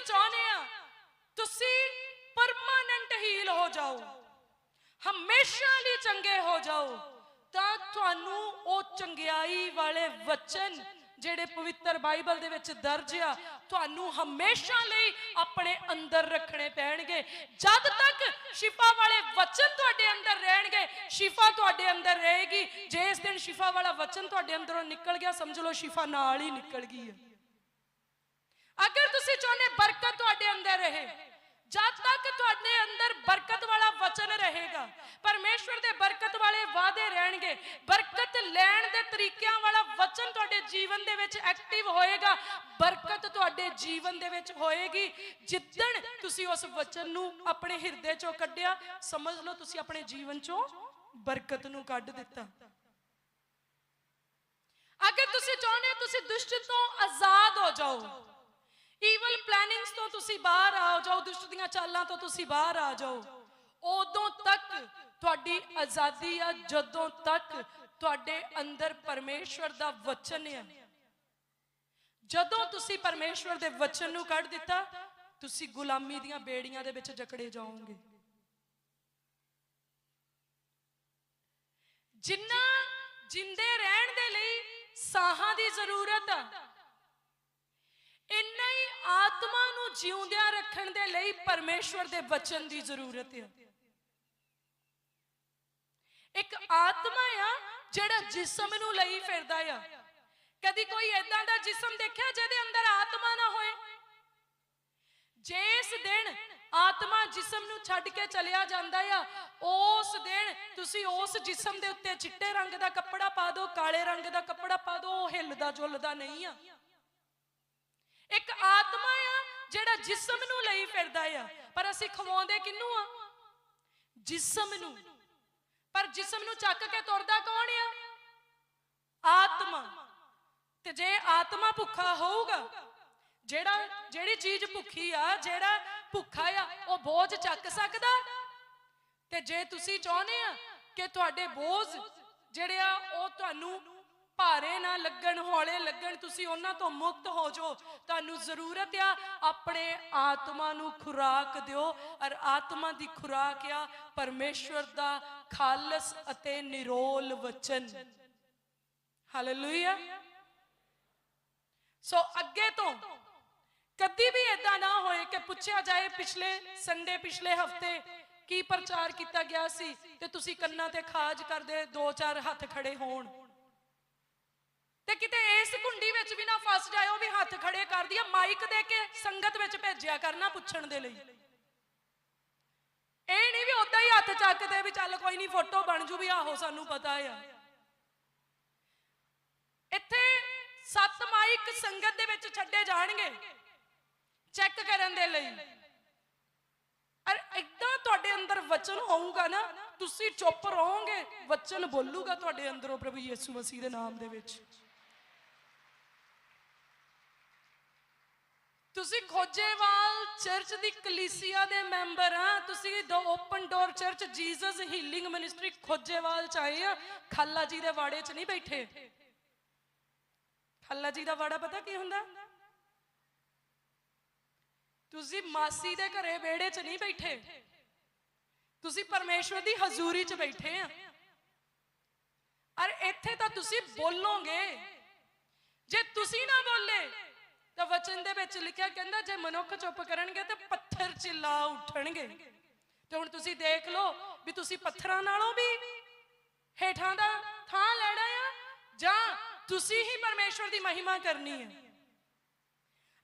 ਤੁਸੀਂ ਚਾਹੁੰਦੇ ਆ, ਤੁਸੀਂ ਪਰਮਾਨੈਂਟ ਹੀਲ ਹੋ ਜਾਓ। ਹਮੇਸ਼ਾ ਲਈ ਚੰਗੇ ਹੋ ਜਾਓ। ਤਾਂ ਤੁਹਾਨੂੰ ਉਹ ਚੰਗਿਆਈ ਵਾਲੇ ਵਚਨ ਜਿਹੜੇ ਪਵਿੱਤਰ ਬਾਈਬਲ ਦੇ ਵਿੱਚ ਦਰਜ ਆ, ਤੁਹਾਨੂੰ ਹਮੇਸ਼ਾ ਲਈ ਆਪਣੇ ਅੰਦਰ ਰੱਖਣੇ ਪੈਣਗੇ। ਜਦ ਤੱਕ ਸ਼ਿਫਾ ਵਾਲੇ ਵਚਨ ਤੁਹਾਡੇ ਅੰਦਰ ਰਹਿਣਗੇ, ਸ਼ਿਫਾ ਤੁਹਾਡੇ ਅੰਦਰ ਰਹੇਗੀ। ਜੇ ਇਸ ਦਿਨ ਸ਼ਿਫਾ ਵਾਲਾ ਵਚਨ ਤੁਹਾਡੇ ਅੰਦਰੋਂ ਨਿਕਲ ਗਿਆ, ਸਮਝ ਲਓ ਸ਼ਿਫਾ ਨਾਲ ਹੀ ਨਿਕਲ ਗਈ ਹੈ। ਅਗਰ ਤੁਸੀਂ ਚਾਹੁੰਦੇ ਬਰਕਤ ਤੁਹਾਡੇ ਅੰਦਰ ਰਹੇ, ਜਦ ਤੱਕ ਤੁਹਾਡੇ ਅੰਦਰ ਬਰਕਤ ਵਾਲਾ ਵਚਨ ਰਹੇਗਾ, ਪਰਮੇਸ਼ਵਰ ਦੇ ਬਰਕਤ ਵਾਲੇ ਵਾਅਦੇ ਰਹਿਣਗੇ, ਬਰਕਤ ਲੈਣ ਦੇ ਤਰੀਕਿਆਂ ਵਾਲਾ ਵਚਨ ਤੁਹਾਡੇ ਜੀਵਨ ਦੇ ਵਿੱਚ ਐਕਟਿਵ ਹੋਏਗਾ, ਬਰਕਤ ਤੁਹਾਡੇ ਜੀਵਨ ਦੇ ਵਿੱਚ ਹੋਏਗੀ। ਜਿੱਦਣ ਤੁਸੀਂ ਉਸ ਵਚਨ ਨੂੰ ਆਪਣੇ ਹਿਰਦੇ ਚੋਂ ਕੱਢਿਆ, ਸਮਝ ਲਓ ਤੁਸੀਂ ਆਪਣੇ ਜੀਵਨ ਚੋਂ ਬਰਕਤ ਨੂੰ ਕੱਢ ਦਿੱਤਾ। ਅਗਰ ਤੁਸੀਂ ਚਾਹੁੰਦੇ ਹੋ ਤੁਸੀਂ ਦੁਸ਼ਟ ਤੋਂ ਆਜ਼ਾਦ ਹੋ ਜਾਓ ਈਵਲ ਪਲੈਨਿੰਗਸ ਤੋਂ ਤੁਸੀਂ ਬਾਹਰ ਆ ਜਾਓ, ਦੁਸ਼ਟ ਦੀਆਂ ਚਾਲਾਂ ਤੋਂ ਤੁਸੀਂ ਬਾਹਰ ਆ ਜਾਓ। ਉਦੋਂ ਤੱਕ ਤੁਹਾਡੀ ਆਜ਼ਾਦੀ ਆ, ਜਦੋਂ ਤੱਕ ਤੁਹਾਡੇ ਅੰਦਰ ਪਰਮੇਸ਼ਵਰ ਦਾ ਵਚਨ ਹੈ ਜਦੋਂ ਤੁਸੀਂ ਪਰਮੇਸ਼ਵਰ ਦੇ ਵਚਨ ਨੂੰ ਕੱਢ ਦਿੱਤਾ, ਤੁਸੀਂ ਗੁਲਾਮੀ ਦੀਆਂ ਬੇੜੀਆਂ ਦੇ ਵਿੱਚ ਜਕੜੇ ਜਾਓਗੇ। ਜਿੰਨਾ ਜਿੰਦੇ ਰਹਿਣ ਦੇ ਲਈ ਸਾਹਾਂ ਦੀ ਜ਼ਰੂਰਤ ਆ ਇੰਨਾ ਹੀ ਆਤਮਾ ਨੂੰ ਜਿਉਂਦਿਆਂ ਰੱਖਣ ਦੇ ਲਈ ਪਰਮੇਸ਼ਵਰ ਦੇ ਵਚਨ ਦੀ ਜ਼ਰੂਰਤ ਹੈ ਇੱਕ ਆਤਮਾ ਆ ਜਿਹੜਾ ਜਿਸਮ ਨੂੰ ਲਈ ਫਿਰਦਾ ਆ। ਕਦੀ ਕੋਈ ਏਦਾਂ ਦਾ ਜਿਸਮ ਦੇਖਿਆ ਜਿਹਦੇ ਅੰਦਰ ਆਤਮਾ ਨਾ ਹੋਏ? ਜਿਸ ਦਿਨ ਆਤਮਾ ਜਿਸਮ ਨੂੰ ਛੱਡ ਕੇ ਚਲਿਆ ਜਾਂਦਾ ਆ, ਉਸ ਦਿਨ ਤੁਸੀਂ ਉਸ ਜਿਸਮ ਦੇ ਉੱਤੇ ਚਿੱਟੇ ਰੰਗ ਦਾ ਕੱਪੜਾ ਪਾ ਦਿਓ, ਕਾਲੇ ਰੰਗ ਦਾ ਕੱਪੜਾ ਪਾ ਦਿਓ, ਉਹ ਹਿੱਲਦਾ ਜੁਲਦਾ ਨਹੀਂ ਆ। ਇੱਕ ਆਤਮਾ ਆ ਜਿਹੜਾ ਜਿਸਮ ਨੂੰ ਲਈ ਫਿਰਦਾ ਆ। ਪਰ ਅਸੀਂ ਖਵਾਉਂਦੇ ਕਿੰਨੂੰ ਆ? ਜਿਸਮ ਨੂੰ। ਪਰ ਜਿਸਮ ਨੂੰ ਚੱਕ ਕੇ ਤੁਰਦਾ ਕੌਣ ਆ? ਆਤਮਾ। ਤੇ ਜੇ ਆਤਮਾ ਭੁੱਖਾ ਹੋਊਗਾ, ਜਿਹੜਾ ਜਿਹੜੀ ਚੀਜ਼ ਭੁੱਖੀ ਆ, ਜਿਹੜਾ ਭੁੱਖਾ ਆ, ਉਹ ਬੋਝ ਚੱਕ ਸਕਦਾ? ਤੇ ਜੇ ਤੁਸੀਂ ਚਾਹੁੰਦੇ ਆ ਕਿ ਤੁਹਾਡੇ ਬੋਝ ਜਿਹੜੇ ਆ, ਉਹ ਤੁਹਾਨੂੰ ਭਾਰੇ ਨਾ ਲੱਗਣ, ਹੌਲੇ ਲੱਗਣ, ਤੁਸੀਂ ਉਹਨਾਂ ਤੋਂ ਮੁਕਤ ਹੋ ਜਾਓ। ਤੁਹਾਨੂੰ ਜ਼ਰੂਰਤ ਆ, ਆਪਣੇ ਆਤਮਾ ਨੂੰ ਖੁਰਾਕ ਦਿਓ। ਔਰ ਆਤਮਾ ਦੀ ਖੁਰਾਕ ਆ, ਪਰਮੇਸ਼ਵਰ ਦਾ ਖਾਲਸ ਅਤੇ ਨਿਰੋਲ ਵਚਨ। ਹਾਲੇਲੂਇਆ ਸੋ ਅੱਗੇ ਤੋਂ ਕਦੀ ਵੀ ਇਦਾਂ ਨਾ ਹੋਏ ਕਿ ਪੁੱਛਿਆ ਜਾਏ, ਪਿਛਲੇ ਸੰਡੇ, ਪਿਛਲੇ ਹਫ਼ਤੇ ਕੀ ਪ੍ਰਚਾਰ ਕੀਤਾ ਗਿਆ ਸੀ ਤੇ ਤੁਸੀਂ ਕੰਨਾਂ ਤੇ ਖਾਜ ਕਰਦੇ, ਦੋ ਚਾਰ ਹੱਥ ਖੜੇ ਹੋਣ। ਤੇ ਕਿਤੇ ਇਸ ਕੁੰਡੀ ਵਿੱਚ ਵੀ ਨਾ ਫਸ ਜਾਇਓ ਵੀ ਹੱਥ ਖੜੇ ਕਰਦੀ ਦਿਆ ਮਾਈਕ ਦੇ ਕੇ ਸੰਗਤ ਵਿੱਚ ਭੇਜਿਆ ਕਰਨਾ ਪੁੱਛਣ ਦੇ ਲਈ। ਇਹ ਨਹੀਂ ਵੀ ਉਦਾਂ ਹੀ ਹੱਥ ਚੱਕਦੇ ਵੀ ਚੱਲ ਕੋਈ ਨਹੀਂ ਫੋਟੋ ਬਣ ਜੂ ਵੀ ਆਹੋ ਸਾਨੂੰ ਪਤਾ ਆ। ਇੱਥੇ ਸੱਤ ਮਾਈਕ ਸੰਗਤ ਦੇ ਵਿੱਚ ਛੱਡੇ ਜਾਣਗੇ, ਚੈੱਕ ਕਰਨ ਦੇ ਲਈ। ਅਰ ਇਦਾਂ ਤੁਹਾਡੇ ਅੰਦਰ ਵਚਨ ਹੋਊਗਾ ਨਾ, ਤੁਸੀਂ ਚੁੱਪ ਰਹੋਗੇ, ਵਚਨ ਬੋਲੂਗਾ ਤੁਹਾਡੇ ਅੰਦਰੋਂ ਪ੍ਰਭੂ ਯੀਸ਼ੂ ਮਸੀਹ ਦੇ ਨਾਮ ਦੇ ਵਿੱਚ। ਤੁਸੀਂ ਖੋਜੇਵਾਲ ਚਰਚ ਦੀ ਕਲੀਸਿਆ ਦੇ ਮੈਂਬਰ ਆ ਤੁਸੀਂ ਦੋ open door church Jesus healing ministry Khojewal ਚ ਆਏ ਆ। ਖਾਲਾ ਜੀ ਦੇ ਵਾੜੇ 'ਚ ਨਹੀਂ ਬੈਠੇ। ਖਾਲਾ ਜੀ ਦਾ ਵਾੜਾ ਪਤਾ ਕੀ ਹੁੰਦਾ? ਤੁਸੀਂ ਮਾਸੀ ਦੇ ਘਰੇ ਵਿਹੜੇ 'ਚ ਨਹੀਂ ਬੈਠੇ। ਤੁਸੀਂ ਪਰਮੇਸ਼ਵਰ ਦੀ ਹਜ਼ੂਰੀ 'ਚ ਬੈਠੇ ਆ। ਔਰ ਇੱਥੇ ਤਾਂ ਤੁਸੀਂ ਬੋਲੋਗੇ। ਜੇ ਤੁਸੀਂ ਨਾ ਬੋਲੇ ਤਾਂ ਵਚਨ ਦੇ ਵਿੱਚ ਲਿਖਿਆ ਕਹਿੰਦਾ, ਜੇ ਮਨੁੱਖ ਚੁੱਪ ਕਰਨਗੇ ਤੇ ਪੱਥਰ ਚਿੱਲਾ ਉੱਠਣਗੇ। ਤੇ ਹੁਣ ਤੁਸੀਂ ਦੇਖ ਲਓ ਵੀ ਤੁਸੀਂ ਪੱਥਰਾਂ ਨਾਲੋਂ ਵੀ ਹੇਠਾਂ ਦਾ ਥਾਂ ਲੈਣਾ ਆ, ਜਾਂ ਤੁਸੀਂ ਹੀ ਪਰਮੇਸ਼ਵਰ ਦੀ ਮਹਿਮਾ ਕਰਨੀ ਹੈ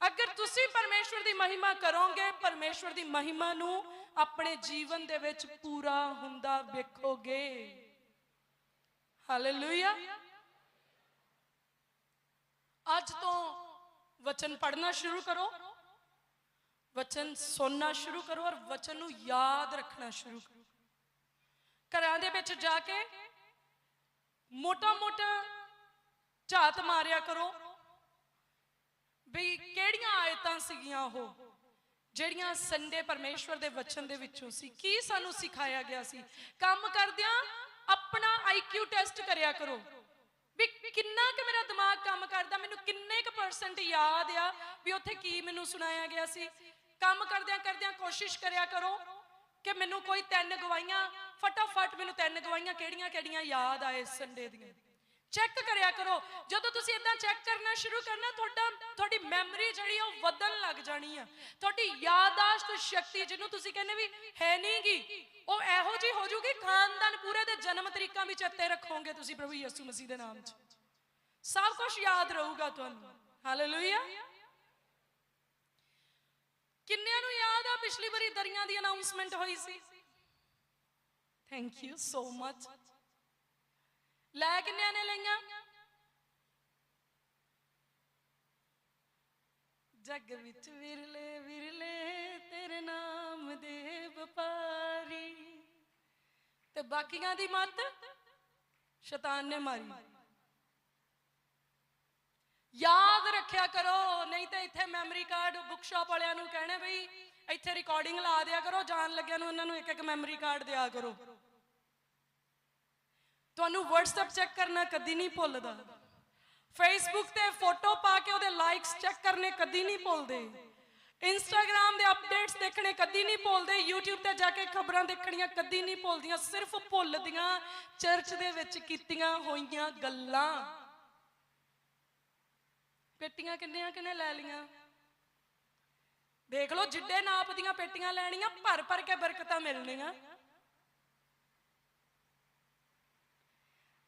ਅਗਰ ਤੁਸੀਂ ਪਰਮੇਸ਼ਵਰ ਦੀ ਮਹਿਮਾ ਕਰੋਗੇ, ਪਰਮੇਸ਼ਵਰ ਦੀ ਮਹਿਮਾ ਨੂੰ ਆਪਣੇ ਜੀਵਨ ਦੇ ਵਿੱਚ ਪੂਰਾ ਹੁੰਦਾ ਵੇਖੋਗੇ। ਹਾਲੇਲੂਇਆ ਅੱਜ ਤੋਂ ਵਚਨ ਪੜ੍ਹਨਾ ਸ਼ੁਰੂ ਕਰੋ ਵਚਨ ਸੁਣਨਾ ਸ਼ੁਰੂ ਕਰੋ ਔਰ ਵਚਨ ਨੂੰ ਯਾਦ ਰੱਖਣਾ ਸ਼ੁਰੂ ਕਰੋ ਘਰਾਂ ਦੇ ਵਿੱਚ ਜਾ ਕੇ ਮੋਟਾ ਮੋਟਾ ਝਾਤ ਮਾਰਿਆ ਕਰੋ ਵੀ ਕਿਹੜੀਆਂ ਆਇਤਾਂ ਸੀਗੀਆਂ ਉਹ ਜਿਹੜੀਆਂ ਸੰਡੇ ਪਰਮੇਸ਼ਵਰ ਦੇ ਵਚਨ ਦੇ ਵਿੱਚੋਂ ਸੀ ਕੀ ਸਾਨੂੰ ਸਿਖਾਇਆ ਗਿਆ ਸੀ ਕੰਮ ਕਰਦਿਆਂ ਆਪਣਾ ਆਈਕਿਊ ਟੈਸਟ ਕਰਿਆ ਕਰੋ ਵੀ ਕਿੰਨਾ ਕਿ ਮੇਰਾ ਦਿਮਾਗ ਕੰਮ ਕਰਦਾ, ਮੈਨੂੰ ਕਿੰਨੇ ਕੁ ਪਰਸੈਂਟ ਯਾਦ ਆ ਵੀ ਉੱਥੇ ਕੀ ਮੈਨੂੰ ਸੁਣਾਇਆ ਗਿਆ ਸੀ। ਕੰਮ ਕਰਦਿਆਂ ਕਰਦਿਆਂ ਕੋਸ਼ਿਸ਼ ਕਰਿਆ ਕਰੋ ਕਿ ਮੈਨੂੰ ਕੋਈ ਤਿੰਨ ਗਵਾਈਆਂ ਫਟਾਫਟ ਮੈਨੂੰ ਤਿੰਨ ਗਵਾਈਆਂ ਕਿਹੜੀਆਂ ਕਿਹੜੀਆਂ ਯਾਦ ਆਏ ਸੰਡੇ ਦੀਆਂ। ਚੈੱਕ ਕਰਿਆ ਕਰੋ। ਜਦੋਂ ਤੁਸੀਂ ਇਦਾਂ ਚੈੱਕ ਕਰਨਾ ਸ਼ੁਰੂ ਕਰਨਾ, ਤੁਹਾਡਾ, ਤੁਹਾਡੀ ਮੈਮਰੀ ਜਿਹੜੀ ਉਹ ਵਧਣ ਲੱਗ ਜਾਣੀ ਆ। ਤੁਹਾਡੀ ਯਾਦਾਸ਼ਤ ਸ਼ਕਤੀ, ਜਿਹਨੂੰ ਤੁਸੀਂ ਕਹਿੰਦੇ ਵੀ ਹੈ ਨਹੀਂਗੀ, ਉਹ ਇਹੋ ਜੀ ਹੋ ਜੂਗੀ, ਖਾਨਦਾਨ ਪੂਰੇ ਦੇ ਜਨਮ ਤਰੀਕਾਂ ਵੀ ਚੇਤੇ ਰੱਖੋਗੇ ਤੁਸੀਂ ਪ੍ਰਭੂ ਯਿਸੂ ਮਸੀਹ ਦੇ ਨਾਮ 'ਚ। ਸਭ ਕੁਝ ਯਾਦ ਰਹੂਗਾ ਤੁਹਾਨੂੰ। ਹਾਲੇਲੂਇਆ ਕਿੰਨਿਆਂ ਨੂੰ ਯਾਦ ਆ, ਪਿਛਲੀ ਵਾਰੀ ਦਰੀਆਂ ਦੀ ਅਨਾਉਂਸਮੈਂਟ ਹੋਈ ਸੀ? ਥੈਂਕ ਯੂ ਸੋ ਮਚ ਲੈ ਕਿੰਨਿਆਂ ਨੇ ਲਈਆਂ? ਜੱਗ ਵਿੱਚ ਵਿਰਲੇ ਵਿਰਲੇ ਤੇਰੇ ਨਾਮ ਦੇ ਵਪਾਰੀ। ਤੇ ਬਾਕੀਆਂ ਦੀ ਮੱਤ? ਸ਼ੈਤਾਨ ਨੇ ਮਾਰੀ। ਯਾਦ ਰੱਖਿਆ ਕਰੋ, ਨਹੀਂ ਤੇ ਇੱਥੇ ਮੈਮਰੀ ਕਾਰਡ ਬੁੱਕ ਸ਼ਾਪ ਵਾਲਿਆਂ ਨੂੰ ਕਹਿਣਾ ਬਈ, ਇੱਥੇ ਰਿਕਾਰਡਿੰਗ ਲਾ ਦਿਆ ਕਰੋ, ਜਾਣ ਲੱਗਿਆ ਨੂੰ ਉਹਨਾਂ ਨੂੰ ਇੱਕ ਇੱਕ ਮੈਮਰੀ ਕਾਰਡ ਦਿਆ ਕਰੋ। ਤੁਹਾਨੂੰ WhatsApp ਚੈੱਕ ਕਰਨਾ ਕਦੀ ਨਹੀਂ ਭੁੱਲਦਾ। Facebook ਤੇ ਫੋਟੋ ਪਾ ਕੇ ਉਹਦੇ ਲਾਈਕਸ ਚੈੱਕ ਕਰਨੇ ਕਦੀ ਨਹੀਂ ਭੁੱਲਦੇ। Instagram ਦੇ ਅਪਡੇਟਸ ਦੇਖਣੇ ਕਦੀ ਨਹੀਂ ਭੁੱਲਦੇ। YouTube ਤੇ ਜਾ ਕੇ ਖਬਰਾਂ ਦੇਖਣੀਆਂ ਕਦੀ ਨਹੀਂ ਭੁੱਲਦੀਆਂ। ਸਿਰਫ ਭੁੱਲਦੀਆਂ ਚਰਚ ਦੇ ਵਿੱਚ ਕੀਤੀਆਂ ਹੋਈਆਂ ਗੱਲਾਂ। ਪੇਟੀਆਂ ਕਿੰਨੀਆਂ ਕਿਨੇ ਲੈ ਲੀਆਂ ਦੇਖ ਲਓ, ਜਿੱਡੇ ਨਾਪ ਦੀਆਂ ਪੇਟੀਆਂ ਲੈਣੀਆਂ ਭਰ ਭਰ ਕੇ ਬਰਕਤਾਂ ਮਿਲਣੀਆਂ।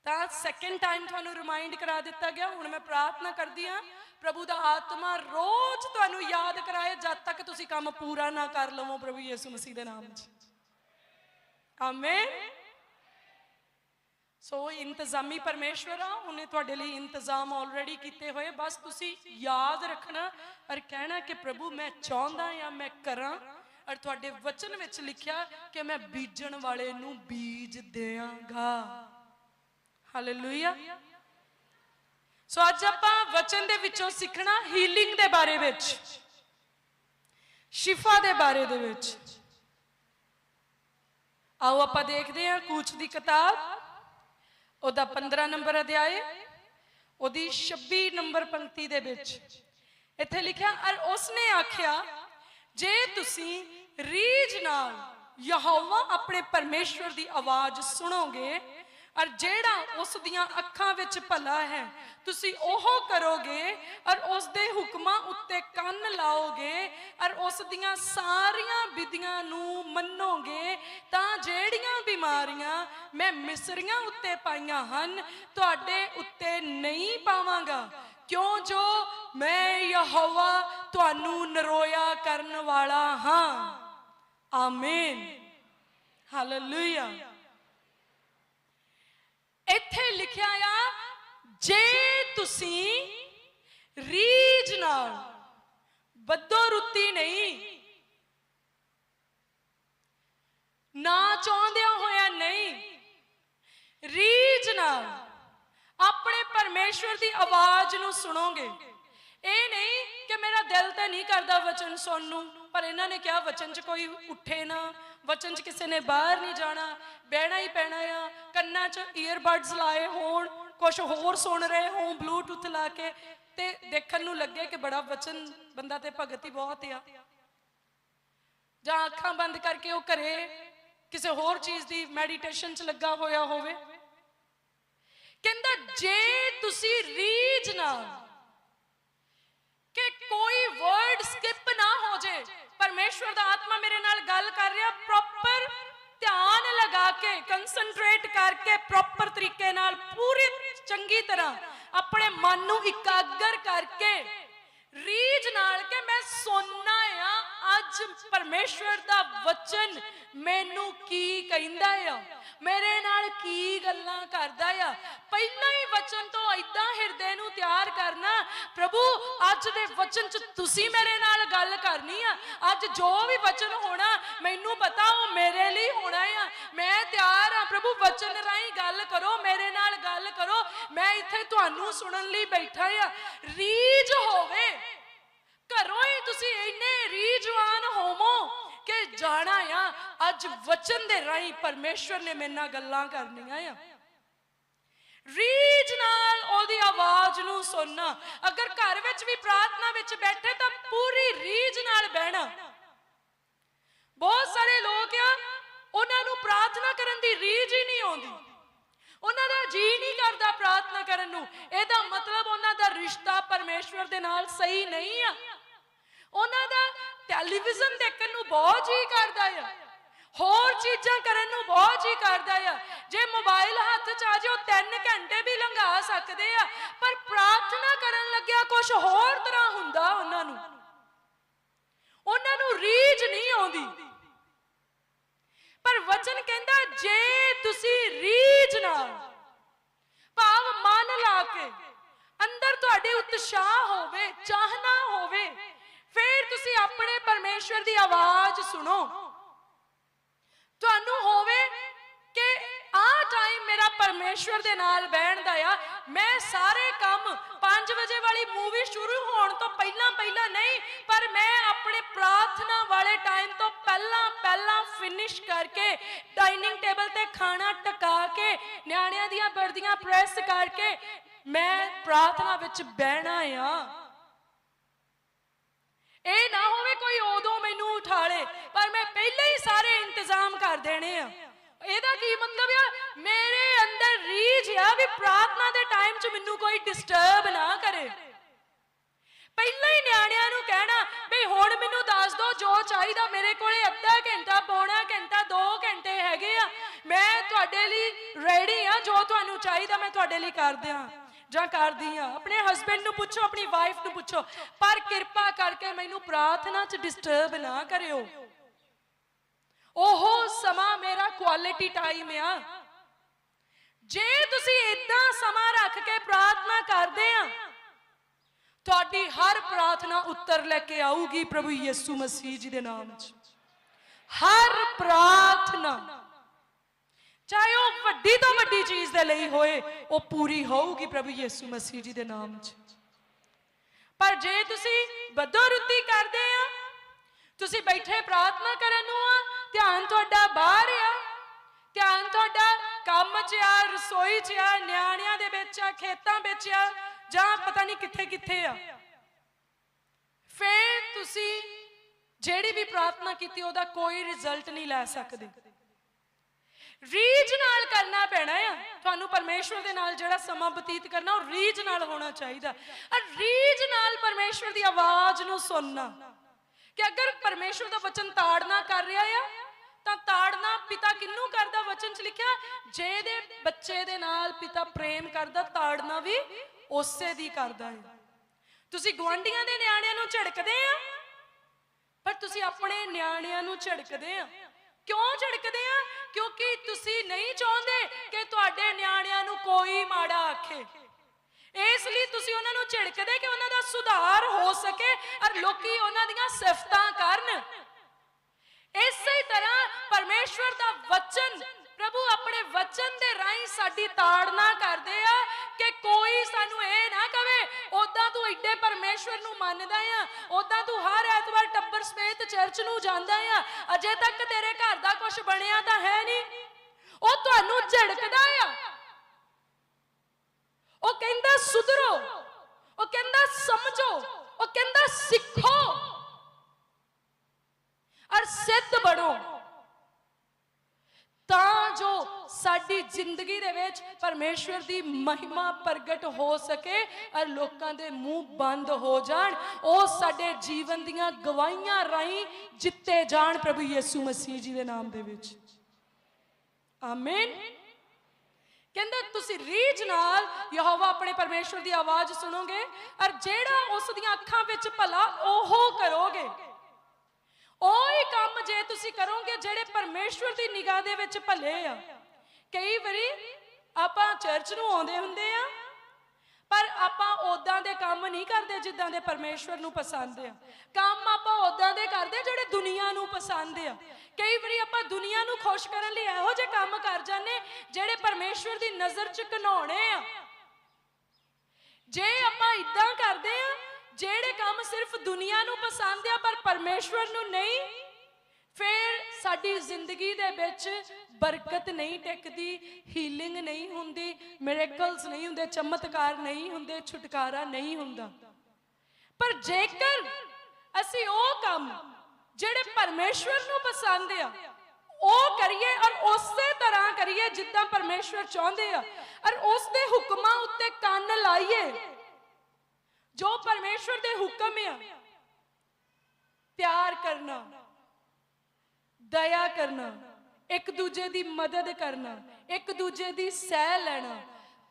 ਤਾਂ ਸੈਕਿੰਡ ਟਾਈਮ ਤੁਹਾਨੂੰ ਰਿਮਾਈਂਡ ਕਰਾ ਦਿੱਤਾ ਗਿਆ, ਹੁਣ ਮੈਂ ਪ੍ਰਾਰਥਨਾ ਕਰਦੀ ਹਾਂ, ਪ੍ਰਭੂ ਦਾ ਆਤਮਾ ਰੋਜ਼ ਤੁਹਾਨੂੰ ਯਾਦ ਕਰਾਏ, ਜਦ ਤੱਕ ਤੁਸੀਂ ਕੰਮ ਪੂਰਾ ਨਾ ਕਰ ਲਵੋ ਪ੍ਰਭੂ ਯਿਸੂ ਮਸੀਹ ਦੇ ਨਾਮ 'ਚ। ਆਮੇਨ ਸੋ ਇੰਤਜ਼ਾਮੀ ਪਰਮੇਸ਼ਵਰ ਆ, ਉਹਨੇ ਤੁਹਾਡੇ ਲਈ ਇੰਤਜ਼ਾਮ ਆਲਰੇਡੀ ਕੀਤੇ ਹੋਏ, ਬਸ ਤੁਸੀਂ ਯਾਦ ਰੱਖਣਾ ਔਰ ਕਹਿਣਾ ਕਿ ਪ੍ਰਭੂ ਮੈਂ ਚਾਹੁੰਦਾ ਜਾਂ ਮੈਂ ਕਰਾਂ, ਔਰ ਤੁਹਾਡੇ ਵਚਨ ਵਿੱਚ ਲਿਖਿਆ ਕਿ ਮੈਂ ਬੀਜਣ ਵਾਲੇ ਨੂੰ ਬੀਜ ਦਿਆਂਗਾ। ਹਾਲੇਲੂਇਆ ਸੋ ਅੱਜ ਆਪਾਂ ਵਚਨ ਦੇ ਵਿੱਚੋਂ ਸਿੱਖਣਾ ਹੀਲਿੰਗ ਦੇ ਬਾਰੇ ਵਿੱਚ, ਸ਼ਿਫਾ ਦੇ ਬਾਰੇ ਦੇ ਵਿੱਚ। ਆਓ ਆਪਾਂ ਦੇਖਦੇ ਹਾਂ ਕੂਚ ਦੀ ਕਿਤਾਬ, ਉਹਦਾ 15 ਨੰਬਰ ਅਧਿਆਇ ਉਹਦੀ 26 ਨੰਬਰ ਪੰਕਤੀ ਦੇ ਵਿੱਚ। ਇੱਥੇ ਲਿਖਿਆ, ਅਰ ਉਸਨੇ ਆਖਿਆ, ਜੇ ਤੁਸੀਂ ਰੀਝ ਨਾਲ ਯਹੋਵਾ ਆਪਣੇ ਪਰਮੇਸ਼ਵਰ ਦੀ ਆਵਾਜ਼ ਸੁਣੋਗੇ ਔਰ ਜਿਹੜਾ ਉਸ ਦੀਆਂ ਅੱਖਾਂ ਵਿੱਚ ਭਲਾ ਹੈ, ਤੁਸੀਂ ਉਹ ਕਰੋਗੇ ਔਰ ਉਸ ਦੇ ਹੁਕਮਾਂ ਉੱਤੇ ਕੰਨ ਲਾਓਗੇ ਔਰ ਉਸ ਦੀਆਂ ਸਾਰੀਆਂ ਵਿਧੀਆਂ ਨੂੰ ਮੰਨੋਗੇ, ਤਾਂ ਜਿਹੜੀਆਂ ਬਿਮਾਰੀਆਂ ਮੈਂ ਮਿਸਰੀਆਂ ਉੱਤੇ ਪਾਈਆਂ ਹਨ, ਤੁਹਾਡੇ ਉੱਤੇ ਨਹੀਂ ਪਾਵਾਂਗਾ। ਕਿਉਂ ਜੋ ਮੈਂ ਯਹੋਵਾ ਤੁਹਾਨੂੰ ਨਰੋਇਆ ਕਰਨ ਵਾਲਾ ਹਾਂ। ਆਮੀਨ। ਹਾਲੇਲੂਇਆ। ਇੱਥੇ ਲਿਖਿਆ ਆ, ਜੇ ਤੁਸੀਂ ਰੀਝ ਨਾਲ ਬੱਦੋ ਰੁੱਤੀ ਨਹੀਂ, ਨਾ ਚਾਹੁੰਦਿਆਂ ਹੋਇਆ ਨਹੀਂ, ਰੀਝ ਨਾਲ ਆਪਣੇ ਪਰਮੇਸ਼ਵਰ ਦੀ ਆਵਾਜ਼ ਨੂੰ ਸੁਣੋਗੇ। ਇਹ ਨਹੀਂ ਕਿ ਮੇਰਾ ਦਿਲ ਤਾਂ ਨਹੀਂ ਕਰਦਾ ਵਚਨ ਸੁਣਨ ਨੂੰ, ਪਰ ਇਹਨਾਂ ਨੇ ਕਿਹਾ, ਵਚਨ 'ਚ ਕੋਈ ਉੱਠੇ ਨਾ, ਵਚਨ 'ਚ ਕਿਸੇ ਨੇ ਬਾਹਰ ਨਹੀਂ ਜਾਣਾ, ਬਹਿਣਾ ਹੀ ਪੈਣਾ ਆ ਕੰਨਾਂ 'ਚ ਈਅਰਬਡਸ ਲਾਏ ਹੋਣ ਕੁਝ ਹੋਰ ਸੁਣ ਰਹੇ ਹੋਣ ਬਲੂਟੁੱਥ ਲਾ ਕੇ, ਤੇ ਦੇਖਣ ਨੂੰ ਲੱਗੇ ਕਿ ਬੜਾ ਵਚਨ ਬੰਦਾ ਤੇ ਭਗਤ ਹੀ ਬਹੁਤ ਆ। ਜਾਂ ਅੱਖਾਂ ਬੰਦ ਕਰਕੇ ਉਹ ਘਰੇ ਕਿਸੇ ਹੋਰ ਚੀਜ਼ ਦੀ ਮੈਡੀਟੇਸ਼ਨ 'ਚ ਲੱਗਾ ਹੋਇਆ ਹੋਵੇ। ਕਹਿੰਦਾ, ਜੇ ਤੁਸੀਂ ਰੀਝ ਨਾਲ ਕਿ ਕੋਈ ਵਰਡ ਸਕਿਪ ਨਾ ਹੋ ਜੇ, ਪਰਮੇਸ਼ਵਰ ਦਾ ਆਤਮਾ ਮੇਰੇ ਨਾਲ ਗੱਲ ਕਰ ਰਿਹਾ ਪ੍ਰੋਪਰ ਧਿਆਨ ਲਗਾ ਕੇ ਕਨਸੈਂਟਰੇਟ ਕਰਕੇ ਪ੍ਰੋਪਰ ਤਰੀਕੇ ਨਾਲ, ਪੂਰੀ ਚੰਗੀ ਤਰ੍ਹਾਂ, ਆਪਣੇ ਮਨ ਨੂੰ ਇਕਾਗਰ ਕਰਕੇ ਰੀਝ ਨਾਲ ਕਿ ਮੈਂ ਸੁਣਨਾ ਆ ਅੱਜ ਪਰਮੇਸ਼ਵਰ ਦਾ ਵਚਨ ਮੈਨੂੰ ਕੀ ਕਹਿੰਦਾ ਆ? ਮੇਰੇ ਨਾਲ ਕੀ ਗੱਲਾਂ ਕਰਦਾ ਆ? ਪਹਿਲਾਂ ਹੀ ਵਚਨ ਤੋਂ ਐਦਾਂ ਹਿਰਦੇ ਨੂੰ ਤਿਆਰ ਕਰਨਾ, ਪ੍ਰਭੂ, ਅੱਜ ਦੇ ਵਚਨ ਚ ਤੁਸੀਂ ਮੇਰੇ ਨਾਲ ਗੱਲ ਕਰਨੀ ਆ। ਅੱਜ ਜੋ ਵੀ ਵਚਨ ਹੋਣਾ, ਮੈਨੂੰ ਪਤਾ ਉਹ ਮੇਰੇ ਲਈ ਹੋਣਾ ਆ। ਮੈਂ ਤਿਆਰ ਆ, ਪ੍ਰਭੂ, ਵਚਨ ਰਾਹੀਂ ਗੱਲ ਕਰੋ, ਮੇਰੇ ਨਾਲ ਗੱਲ ਕਰੋ। ਮੈਂ ਇੱਥੇ ਤੁਹਾਨੂੰ ਸੁਣਨ ਲਈ ਬੈਠਾ ਆ। ਰੀਝ ਹੋਵੇ। ਘਰੋਂ ਹੀ ਤੁਸੀਂ ਇੰਨੇ ਰੀਝਵਾਨ ਹੋਵੋ ਕਿ ਜਾਣਾ ਆ, ਅੱਜ ਵਚਨ ਦੇ ਰਾਹੀਂ ਪਰਮੇਸ਼ਵਰ ਨੇ ਮੇਰੇ ਨਾਲ ਗੱਲਾਂ ਕਰਨੀਆਂ ਆ। ਰੀਝ ਨਾਲ ਉਹਦੀ ਆਵਾਜ਼ ਨੂੰ ਸੁਣਨਾ। ਅਗਰ ਘਰ ਵਿੱਚ ਵੀ ਪ੍ਰਾਰਥਨਾ ਵਿੱਚ ਬੈਠੇ ਤਾਂ ਪੂਰੀ ਰੀਝ ਨਾਲ ਬਹਿਣਾ। ਬਹੁਤ ਸਾਰੇ ਲੋਕ ਆ, ਉਹਨਾਂ ਨੂੰ ਪ੍ਰਾਰਥਨਾ ਕਰਨ ਦੀ ਰੀਝ ਹੀ ਨਹੀਂ ਆਉਂਦੀ। ਉਹਨਾਂ ਦਾ ਜੀ ਨਹੀਂ ਕਰਦਾ ਪ੍ਰਾਰਥਨਾ ਕਰਨ ਨੂੰ। ਇਹਦਾ ਮਤਲਬ ਉਹਨਾਂ ਦਾ ਰਿਸ਼ਤਾ ਪਰਮੇਸ਼ਵਰ ਦੇ ਨਾਲ ਸਹੀ ਨਹੀਂ ਆ। ਉਹਨਾਂ ਦਾ ਟੈਲੀਵਿਜ਼ਨ ਦੇਖਣ ਨੂੰ ਬਹੁਤ ਜੀ ਕਰਦਾ ਆ। ਹੋਰ ਚੀਜ਼ਾਂ ਕਰਨ ਨੂੰ ਬਹੁਤ ਜੀ ਕਰਦਾ ਆ। ਜੇ ਮੋਬਾਈਲ ਹੱਥ 'ਚ ਆ ਜਾਓ 3 ਘੰਟੇ ਵੀ ਲੰਘਾ ਸਕਦੇ ਆ। ਪਰ ਪ੍ਰਾਰਥਨਾ ਕਰਨ ਲੱਗਿਆ ਕੁਝ ਹੋਰ ਤਰ੍ਹਾਂ ਹੁੰਦਾ ਉਹਨਾਂ ਨੂੰ। ਉਹਨਾਂ ਨੂੰ ਰੀਝ ਨਹੀਂ ਆਉਂਦੀ। ਪਰ ਵਚਨ ਕਹਿੰਦਾ, ਜੇ ਤੁਸੀਂ ਰੀਝ ਨਾਲ ਭਾਵ ਮਨ ਲਾ ਕੇ ਅੰਦਰ ਤੁਹਾਡੇ ਉਤਸ਼ਾਹ ਹੋਵੇ, ਚਾਹਨਾ ਹੋਵੇ ਫਿਰ ਤੁਸੀਂ ਆਪਣੇ ਪਰਮੇਸ਼ਵਰ ਦੀ ਆਵਾਜ਼ ਸੁਣੋ। ਤੁਹਾਨੂੰ ਹੋਵੇ ਕਿ ਆਹ ਟਾਈਮ ਮੇਰਾ ਪਰਮੇਸ਼ਵਰ ਦੇ ਨਾਲ ਬਹਿਣ ਦਾ ਆ। ਮੈਂ ਸਾਰੇ ਕੰਮ 5 ਵਜੇ ਵਾਲੀ ਮੂਵੀ ਸ਼ੁਰੂ ਹੋਣ ਤੋਂ ਪਹਿਲਾਂ ਪਹਿਲਾਂ ਨਹੀਂ, ਪਰ ਮੈਂ ਆਪਣੇ ਪ੍ਰਾਰਥਨਾ ਵਾਲੇ ਟਾਈਮ ਤੋਂ ਪਹਿਲਾਂ ਪਹਿਲਾਂ ਫਿਨਿਸ਼ ਕਰਕੇ ਡਾਈਨਿੰਗ ਟੇਬਲ ਤੇ ਖਾਣਾ ਟਕਾ ਕੇ, ਨਿਆਣਿਆਂ ਦੀਆਂ ਵਰਦੀਆਂ ਪ੍ਰੈਸ ਕਰਕੇ ਮੈਂ ਪ੍ਰਾਰਥਨਾ ਵਿੱਚ ਬਹਿਣਾ ਆ। ਇਹ ਨਾ ਹੋਵੇ ਕੋਈ ਉਦੋਂ ਮੈਨੂੰ ਉਠਾ ਲੇ ਪਰ ਮੈਂ ਪਹਿਲੇ ਹੀ ਸਾਰੇ ਇੰਤਜ਼ਾਮ ਕਰ ਦੇਣੇ ਆ। ਇਹਦਾ ਕੀ ਮਤਲਬ ਆ? ਮੇਰੇ ਅੰਦਰ ਰੀਝ ਆ ਵੀ ਪ੍ਰਾਰਥਨਾ ਦੇ ਟਾਈਮ 'ਚ ਮੈਨੂੰ ਕੋਈ ਡਿਸਟਰਬ ਨਾ ਕਰੇ। ਪਹਿਲਾਂ ਹੀ ਨਿਆਣਿਆਂ ਨੂੰ ਕਹਿਣਾ ਵੀ ਹੁਣ ਮੈਨੂੰ ਦੱਸ ਦਿਓ ਜੋ ਚਾਹੀਦਾ ਮੇਰੇ ਕੋਲੇ ਅੱਧਾ ਘੰਟਾ, ਪੌਣਾ ਘੰਟਾ 2 ਘੰਟੇ ਹੈਗੇ ਆ। ਮੈਂ ਤੁਹਾਡੇ ਲਈ ਰੈਡੀ ਆ, ਜੋ ਤੁਹਾਨੂੰ ਚਾਹੀਦਾ ਮੈਂ ਤੁਹਾਡੇ ਲਈ ਕਰ ਦਿਆਂ। ਜਾਂ ਕਰਦੀ ਆ ਆਪਣੇ ਹਸਬੰਡ ਨੂੰ ਪੁੱਛੋ, ਆਪਣੀ ਵਾਈਫ ਨੂੰ ਪੁੱਛੋ, ਪਰ ਕਿਰਪਾ ਕਰਕੇ ਮੈਨੂੰ ਪ੍ਰਾਰਥਨਾ 'ਚ ਡਿਸਟਰਬ ਨਾ ਕਰਿਓ। ਉਹ ਸਮਾਂ ਮੇਰਾ ਕੁਆਲਿਟੀ ਟਾਈਮ ਆ। ਜੇ ਤੁਸੀਂ ਇਦਾਂ ਸਮਾਂ ਰੱਖ ਕੇ ਪ੍ਰਾਰਥਨਾ ਕਰਦੇ ਆ, ਤੁਹਾਡੀ ਹਰ ਪ੍ਰਾਰਥਨਾ ਉੱਤਰ ਲੈ ਕੇ ਆਊਗੀ ਪ੍ਰਭੂ ਯਿਸੂ ਮਸੀਹ ਜੀ ਦੇ ਨਾਮ 'ਚ। ਹਰ ਪ੍ਰਾਰਥਨਾ। ਚਾਹੇ ਉਹ ਵੱਡੀ ਤੋਂ ਵੱਡੀ ਚੀਜ਼ ਦੇ ਲਈ ਹੋਏ, ਉਹ ਪੂਰੀ ਹੋਊਗੀ ਪ੍ਰਭੂ ਯਿਸੂ ਮਸੀਹ ਜੀ ਦੇ ਨਾਮ 'ਚ। ਪਰ ਜੇ ਤੁਸੀਂ ਬਦੋਰੁੱਤੀ ਕਰਦੇ ਆ, ਤੁਸੀਂ ਬੈਠੇ ਪ੍ਰਾਰਥਨਾ ਕਰਨ ਨੂੰ ਆ, ਧਿਆਨ ਤੁਹਾਡਾ ਬਾਹਰ ਆ, ਧਿਆਨ ਤੁਹਾਡਾ ਕੰਮ 'ਚ ਆ, ਰਸੋਈ 'ਚ ਆ, ਨਿਆਣਿਆਂ ਦੇ ਵਿੱਚ ਆ, ਖੇਤਾਂ ਵਿੱਚ ਆ, ਜਾਂ ਪਤਾ ਨਹੀਂ ਕਿੱਥੇ ਕਿੱਥੇ ਆ। ਫੇਰ ਤੁਸੀਂ ਜਿਹੜੀ ਵੀ ਪ੍ਰਾਰਥਨਾ ਕੀਤੀ, ਉਹਦਾ ਕੋਈ ਰਿਜ਼ਲਟ ਨਹੀਂ ਲੈ ਸਕਦੇ। ਰੀਝ ਨਾਲ ਕਰਨਾ ਪੈਣਾ ਆ। ਤੁਹਾਨੂੰ ਪਰਮੇਸ਼ਵਰ ਦੇ ਨਾਲ ਜਿਹੜਾ ਸਮਾਂ ਬਤੀਤ ਕਰਨਾ, ਉਹ ਰੀਝ ਨਾਲ ਹੋਣਾ ਚਾਹੀਦਾ। ਔਰ ਰੀਝ ਨਾਲ ਪਰਮੇਸ਼ਵਰ ਦੀ ਆਵਾਜ਼ ਨੂੰ ਸੁਣਨਾ। ਕਿ ਅਗਰ ਪਰਮੇਸ਼ਵਰ ਦਾ ਵਚਨ ਤਾੜਨਾ ਕਰ ਰਿਹਾ ਆ, ਤਾਂ ਤਾੜਨਾ ਪਿਤਾ ਕਿੰਨੂੰ ਕਰਦਾ? ਵਚਨ ਚ ਲਿਖਿਆ ਜਿਹਦੇ ਬੱਚੇ ਦੇ ਨਾਲ ਪਿਤਾ ਪ੍ਰੇਮ ਕਰਦਾ, ਤਾੜਨਾ ਵੀ ਉਸੇ ਦੀ ਕਰਦਾ ਹੈ ਤੁਸੀਂ ਗਵਾਂਢੀਆਂ ਦੇ ਨਿਆਣਿਆਂ ਨੂੰ ਝਿੜਕਦੇ ਆ, ਪਰ ਤੁਸੀਂ ਆਪਣੇ ਨਿਆਣਿਆਂ ਨੂੰ ਝਿੜਕਦੇ ਆ। ਕਿਉਂ ਝਿੜਕਦੇ ਆ? ਕਿਉਂਕਿ ਤੁਸੀਂ ਨਹੀਂ ਚਾਹੁੰਦੇ ਕਿ ਤੁਹਾਡੇ ਨਿਆਣਿਆਂ ਨੂੰ ਕੋਈ ਮਾੜਾ ਆਖੇ। ਇਸ ਲਈ ਤੁਸੀਂ ਉਹਨਾਂ ਨੂੰ ਝਿੜਕਦੇ ਕਿ ਉਹਨਾਂ ਦਾ ਸੁਧਾਰ ਹੋ ਸਕੇ ਔਰ ਲੋਕੀ ਉਹਨਾਂ ਦੀਆਂ ਸਿਫਤਾਂ ਕਰਨ। ਇਸੇ ਤਰ੍ਹਾਂ ਪਰਮੇਸ਼ਵਰ ਦਾ ਵਚਨ, ਪ੍ਰਭੂ ਆਪਣੇ ਵਚਨ ਦੇ ਰਾਹੀਂ ਸਾਡੀ ਤਾੜਨਾ ਕਰਦੇ ਆ ਕਿ ਕੋਈ ਸਾਨੂੰ ਇਹ ਨਾ ਕਵੇ ਉਦਾਂ ਤੂੰ ਏਡੇ ਪਰਮੇਸ਼ਵਰ ਨੂੰ ਮੰਨਦਾ ਆ ਉਦਾਂ ਤੂੰ ਹਰ ਐਤਵਾਰ ਟੱਬਰ ਸਮੇਤ ਚਰਚ ਨੂੰ ਜਾਂਦਾ ਆ, ਅਜੇ ਤੱਕ ਤੇਰੇ ਘਰ ਦਾ ਕੁਝ ਬਣਿਆ ਤਾਂ ਹੈ ਨਹੀਂ। ਉਹ ਤੁਹਾਨੂੰ ਝਿੜਕਦਾ ਆ। ਉਹ ਕਹਿੰਦਾ, ਸੁਧਰੋ। ਉਹ ਕਹਿੰਦਾ, ਸਮਝੋ। ਉਹ ਕਹਿੰਦਾ, ਸਿੱਖੋ। ਔਰ ਸਿੱਧ ਬਣੋ। ਤਾਂ ਜੋ ਸਾਡੀ ਜ਼ਿੰਦਗੀ ਦੇ ਵਿੱਚ ਪਰਮੇਸ਼ਵਰ ਦੀ ਮਹਿਮਾ ਪ੍ਰਗਟ ਹੋ ਸਕੇ ਔਰ ਲੋਕਾਂ ਦੇ ਮੂੰਹ ਬੰਦ ਹੋ ਜਾਣ। ਉਹ ਸਾਡੇ ਜੀਵਨ ਦੀਆਂ ਗਵਾਹੀਆਂ ਰਾਹੀਂ ਜਿੱਤੇ ਜਾਣ ਪ੍ਰਭੂ ਯਿਸੂ ਮਸੀਹ ਜੀ ਦੇ ਨਾਮ ਦੇ ਵਿੱਚ। ਆਮੀਨ ਕਹਿੰਦਾ, ਤੁਸੀਂ ਰੀਝ ਨਾਲ ਯਹੋਵਾ ਆਪਣੇ ਪਰਮੇਸ਼ਵਰ ਦੀ ਆਵਾਜ਼ ਸੁਣੋਗੇ ਔਰ ਜਿਹੜਾ ਉਸ ਦੀਆਂ ਅੱਖਾਂ ਵਿੱਚ ਭਲਾ, ਉਹ ਕਰੋਗੇ। ਉਹ ਹੀ ਕੰਮ ਜੇ ਤੁਸੀਂ ਕਰੋਗੇ ਜਿਹੜੇ ਪਰਮੇਸ਼ਵਰ ਦੀ ਨਿਗਾਹ ਦੇ ਵਿੱਚ ਭਲੇ ਆ। ਕਈ ਵਾਰੀ ਆਪਾਂ ਚਰਚ ਨੂੰ ਆਉਂਦੇ ਹੁੰਦੇ ਆ, ਪਰ ਆਪਾਂ ਉਦਾਂ ਦੇ ਕੰਮ ਨਹੀਂ ਕਰਦੇ ਜਿੱਦਾਂ ਦੇ ਪਰਮੇਸ਼ਵਰ ਨੂੰ ਪਸੰਦ ਆ। ਕੰਮ ਆਪਾਂ ਉਦਾਂ ਦੇ ਕਰਦੇ ਜਿਹੜੇ ਦੁਨੀਆ ਨੂੰ ਪਸੰਦ ਆ। ਕਈ ਵਾਰੀ ਆਪਾਂ ਦੁਨੀਆ ਨੂੰ ਖੁਸ਼ ਕਰਨ ਲਈ ਇਹੋ ਜਿਹੇ ਕੰਮ ਕਰ ਜਾਂਦੇ ਜਿਹੜੇ ਪਰਮੇਸ਼ਵਰ ਦੀ ਨਜ਼ਰ 'ਚ ਘਨਾਉਣੇ ਆ। ਜੇ ਆਪਾਂ ਇਦਾਂ ਕਰਦੇ ਆ ਜਿਹੜੇ ਕੰਮ ਸਿਰਫ ਦੁਨੀਆ ਨੂੰ ਪਸੰਦ ਆ, ਪਰ ਪਰਮੇਸ਼ਵਰ ਨੂੰ ਨਹੀਂ, ਫਿਰ ਸਾਡੀ ਜ਼ਿੰਦਗੀ ਦੇ ਵਿੱਚ ਬਰਕਤ ਨਹੀਂ ਟਿਕਦੀ ਹੀਲਿੰਗ ਨਹੀਂ ਹੁੰਦੀ ਮਿਰੇਕਲਸ ਨਹੀਂ ਹੁੰਦੇ, ਚਮਤਕਾਰ ਨਹੀਂ ਹੁੰਦੇ, ਛੁਟਕਾਰਾ ਨਹੀਂ ਹੁੰਦਾ। ਪਰ ਜੇਕਰ ਅਸੀਂ ਉਹ ਕੰਮ ਜਿਹੜੇ ਪਰਮੇਸ਼ਵਰ ਨੂੰ ਪਸੰਦ ਆ, ਉਹ ਕਰੀਏ ਔਰ ਉਸੇ ਤਰ੍ਹਾਂ ਕਰੀਏ ਜਿੱਦਾਂ ਪਰਮੇਸ਼ਵਰ ਚਾਹੁੰਦੇ ਆ, ਔਰ ਉਸ ਦੇ ਹੁਕਮਾਂ ਉੱਤੇ ਕੰਨ ਲਾਈਏ ਜੋ ਪਰਮੇਸ਼ਵਰ ਦੇ ਹੁਕਮ ਆ ਪਿਆਰ ਕਰਨਾ, ਦਇਆ ਕਰਨਾ, ਇੱਕ ਦੂਜੇ ਦੀ ਮਦਦ ਕਰਨਾ, ਇੱਕ ਦੂਜੇ ਦੀ ਸਹਿ ਲੈਣਾ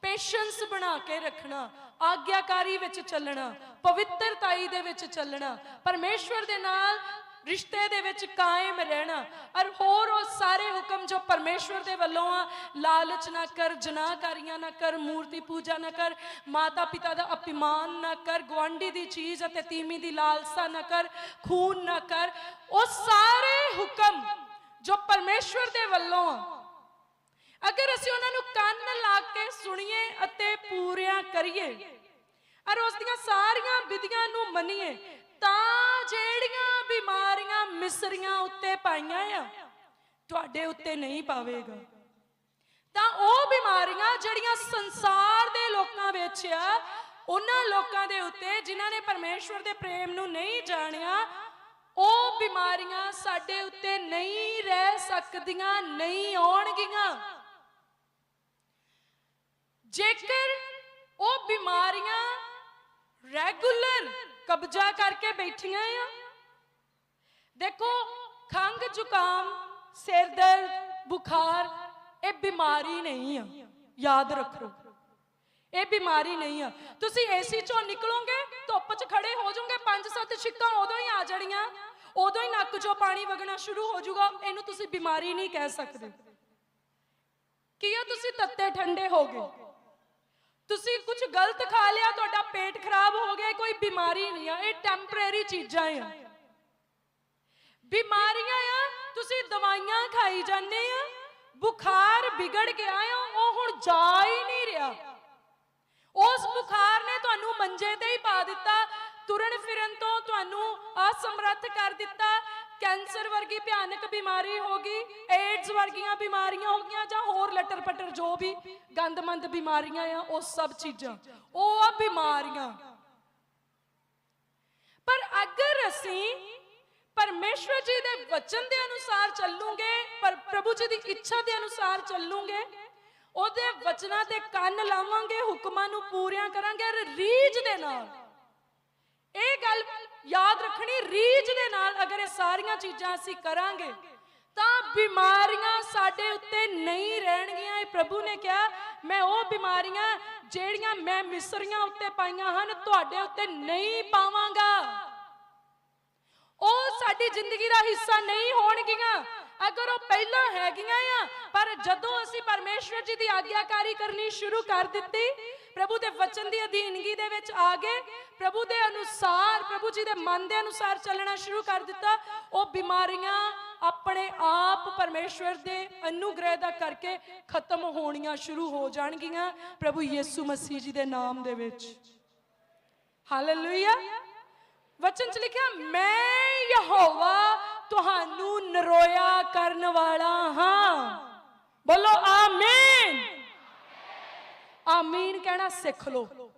ਪੇਸ਼ੈਂਸ ਬਣਾ ਕੇ ਰੱਖਣਾ, ਆਗਿਆਕਾਰੀ ਵਿੱਚ ਚੱਲਣਾ, ਪਵਿੱਤਰਤਾਈ ਦੇ ਵਿੱਚ ਚੱਲਣਾ, ਪਰਮੇਸ਼ਵਰ ਦੇ ਨਾਲ ਰਿਸ਼ਤੇ ਦੇ ਵਿੱਚ ਕਾਇਮ ਰਹਿਣਾ। ਔਰ ਹੋਰ ਉਹ ਸਾਰੇ ਹੁਕਮ ਜੋ ਪਰਮੇਸ਼ਵਰ ਦੇ ਵੱਲੋਂ ਆ, ਲਾਲਚ ਨਾ ਕਰ ਜਨਾਕਾਰੀਆਂ ਨਾ ਕਰ, ਮੂਰਤੀ ਪੂਜਾ ਨਾ ਕਰ ਮਾਤਾ ਪਿਤਾ ਦਾ ਅਪਮਾਨ ਨਾ ਕਰ ਗਵਾਂਢੀ ਦੀ ਚੀਜ਼ ਅਤੇ ਤੀਮੀ ਦੀ ਲਾਲਸਾ ਨਾ ਕਰ, ਖੂਨ ਨਾ ਕਰ, ਉਹ ਸਾਰੇ ਹੁਕਮ ਜੋ ਪਰਮੇਸ਼ਵਰ ਦੇ ਵੱਲੋਂ ਆ, ਅਗਰ ਅਸੀਂ ਉਹਨਾਂ ਨੂੰ ਕੰਨ ਲਾ ਕੇ ਸੁਣੀਏ ਅਤੇ ਪੂਰਿਆਂ ਕਰੀਏ, ਔਰ ਉਸ ਦੀਆਂ ਸਾਰੀਆਂ ਵਿਧੀਆਂ ਨੂੰ ਮੰਨੀਏ ਤਾਂ ਜਿਹੜੀਆਂ ਬਿਮਾਰੀਆਂ ਮਿਸਰੀਆਂ ਉੱਤੇ ਪਾਈਆਂ ਆ, ਤੁਹਾਡੇ ਉੱਤੇ ਨਹੀਂ ਪਾਵੇਗਾ। ਤਾਂ ਉਹ ਬਿਮਾਰੀਆਂ ਜਿਹੜੀਆਂ ਸੰਸਾਰ ਦੇ ਲੋਕਾਂ ਵਿੱਚ ਆ, ਉਹਨਾਂ ਲੋਕਾਂ ਦੇ ਉੱਤੇ ਜਿਨ੍ਹਾਂ ਨੇ ਪਰਮੇਸ਼ਵਰ ਦੇ ਪ੍ਰੇਮ ਨੂੰ ਨਹੀਂ ਜਾਣਿਆ, ਉਹ ਬਿਮਾਰੀਆਂ ਸਾਡੇ ਉੱਤੇ ਨਹੀਂ ਰਹਿ ਸਕਦੀਆਂ, ਨਹੀਂ ਆਉਣਗੀਆਂ। ਜੇਕਰ ਉਹ ਬਿਮਾਰੀਆਂ ਰੈਗੂਲਰ ਕਬਜ਼ਾ ਕਰਕੇ ਬੈਠੀਆਂ ਆ। ਦੇਖੋ ਖੰਗ ਜ਼ੁਕਾਮ, ਸਿਰ ਦਰਦ, ਬੁਖਾਰ, ਇਹ ਬਿਮਾਰੀ ਨਹੀਂ ਆ। ਯਾਦ ਰੱਖੋ, ਇਹ ਬਿਮਾਰੀ ਨਹੀਂ ਆ। ਤੁਸੀਂ ਏਸੀ ਚੋਂ ਨਿਕਲੋਗੇ, ਧੁੱਪ 'ਚ ਖੜੇ ਹੋ ਜਾਓਗੇ, ਪੰਜ ਸੱਤ ਛਿੱਕਾਂ ਉਦੋਂ ਹੀ ਆ ਜਾਣੀਆਂ। ਉਦੋਂ ਹੀ ਨੱਕ 'ਚੋਂ ਪਾਣੀ ਵਗਣਾ ਸ਼ੁਰੂ ਹੋ ਜਾਊਗਾ, ਇਹਨੂੰ ਤੁਸੀਂ ਬਿਮਾਰੀ ਨਹੀਂ ਕਹਿ ਸਕਦੇ। ਕੀ ਆ ਤੁਸੀਂ ਤੱਤੇ ਠੰਡੇ ਹੋ ਗਏ ਤੁਸੀਂ ਕੁਝ ਗਲਤ ਖਾ ਲਿਆ, ਤੁਹਾਡਾ ਪੇਟ ਖਰਾਬ ਹੋ ਗਿਆ, ਕੋਈ ਬਿਮਾਰੀ ਨਹੀਂ ਆ, ਇਹ ਟੈਂਪਰੇਰੀ ਚੀਜ਼ਾਂ ਆ। ਬਿਮਾਰੀਆਂ ਆ, ਤੁਸੀਂ ਦਵਾਈਆਂ ਖਾਈ ਜਾਂਦੇ ਆ, ਬੁਖਾਰ ਵਿਗੜ ਗਿਆ ਆ, ਉਹ ਹੁਣ ਜਾ ਹੀ ਨਹੀਂ ਰਿਹਾ। ਉਸ ਬੁਖਾਰ ਨੇ ਤੁਹਾਨੂੰ ਮੰਜੇ ਤੇ ਹੀ ਪਾ ਦਿੱਤਾ, ਤੁਰਨ ਫਿਰਨ ਤੋਂ ਤੁਹਾਨੂੰ ਅਸਮਰੱਥ ਕਰ ਦਿੱਤਾ ਕੈਂਸਰ ਵਰਗੀ ਭਿਆਨਕ ਬਿਮਾਰੀ ਹੋ ਗਈ, ਏਡਜ਼ ਵਰਗੀਆਂ ਬਿਮਾਰੀਆਂ ਹੋ ਗਈਆਂ, ਜਾਂ ਹੋਰ ਲਟਰ ਪਟਰ ਜੋ ਵੀ ਗੰਦਮੰਦ ਬਿਮਾਰੀਆਂ ਆ, ਉਹ ਸਭ ਚੀਜ਼ਾਂ। ਉਹ ਆ ਬਿਮਾਰੀਆਂ। ਪਰ ਅਗਰ ਅਸੀਂ ਪਰਮੇਸ਼ਵਰ ਜੀ ਦੇ ਵਚਨ ਦੇ ਅਨੁਸਾਰ ਚੱਲੂਗੇ, ਪਰ ਪ੍ਰਭੂ ਜੀ ਦੀ ਇੱਛਾ ਦੇ ਅਨੁਸਾਰ ਚੱਲੂਗੇ, ਉਹਦੇ ਵਚਨਾਂ ਤੇ ਕੰਨ ਲਾਵਾਂਗੇ, ਹੁਕਮਾਂ ਨੂੰ ਪੂਰੀਆਂ ਕਰਾਂਗੇ ਰੀਝ ਦੇ ਨਾਲ ਇਹ ਗੱਲ ਯਾਦ ਰੱਖਣੀ, ਰੀਝ ਦੇ ਨਾਲ ਅਗਰ ਇਹ ਸਾਰੀਆਂ ਚੀਜ਼ਾਂ ਅਸੀਂ ਕਰਾਂਗੇ, ਤਾਂ ਬਿਮਾਰੀਆਂ ਸਾਡੇ ਉੱਤੇ ਨਹੀਂ ਰਹਿਣਗੀਆਂ। ਇਹ ਪ੍ਰਭੂ ਨੇ ਕਿਹਾ, ਮੈਂ ਉਹ ਬਿਮਾਰੀਆਂ ਜਿਹੜੀਆਂ ਮੈਂ ਮਿਸਰੀਆਂ ਉੱਤੇ ਪਾਈਆਂ ਹਨ, ਤੁਹਾਡੇ ਉੱਤੇ ਨਹੀਂ ਪਾਵਾਂਗਾ। ਉਹ ਸਾਡੀ ਜ਼ਿੰਦਗੀ ਦਾ ਹਿੱਸਾ ਨਹੀਂ ਹੋਣਗੀਆਂ। ਅਗਰ ਉਹ ਪਹਿਲਾਂ ਹੈਗੀਆਂ ਆ, ਪਰ ਜਦੋਂ ਅਸੀਂ ਪਰਮੇਸ਼ਵਰ ਜੀ ਦੀ ਆਗਿਆਕਾਰੀ ਕਰਨੀ ਸ਼ੁਰੂ ਕਰ ਦਿੱਤੀ ਪ੍ਰਭੂ ਦੇ ਵਚਨ ਦੀ ਅਧੀਨਗੀ ਦੇ ਵਿੱਚ ਆ ਗਏ। ਪ੍ਰਭੂ ਦੇ ਅਨੁਸਾਰ, ਪ੍ਰਭੂ ਜੀ ਦੇ ਮਨ ਦੇ ਅਨੁਸਾਰ ਚੱਲਣਾ ਸ਼ੁਰੂ ਕਰ ਦਿੱਤਾ। ਉਹ ਬਿਮਾਰੀਆਂ ਆਪਣੇ ਆਪ ਪਰਮੇਸ਼ਵਰ ਦੇ ਅਨੁਗ੍ਰਹਿ ਦਾ ਕਰਕੇ ਖਤਮ ਹੋਣੀਆਂ ਸ਼ੁਰੂ ਹੋ ਜਾਣਗੀਆਂ ਪ੍ਰਭੂ ਯੀਸੂ ਮਸੀਹ ਜੀ ਦੇ ਨਾਮ ਦੇ ਵਿੱਚ। ਹਾਲੇਲੂਇਆ ਵਚਨ ਚ ਲਿਖਿਆ, ਮੈਂ ਯਹੋਵਾ ਤੁਹਾਨੂੰ ਨਰੋਇਆ ਕਰਨ ਵਾਲਾ ਹਾਂ। ਬੋਲੋ ਆਮੀਨ ਆਮੀਨ ਕਹਿਣਾ ਸਿੱਖ ਲਓ।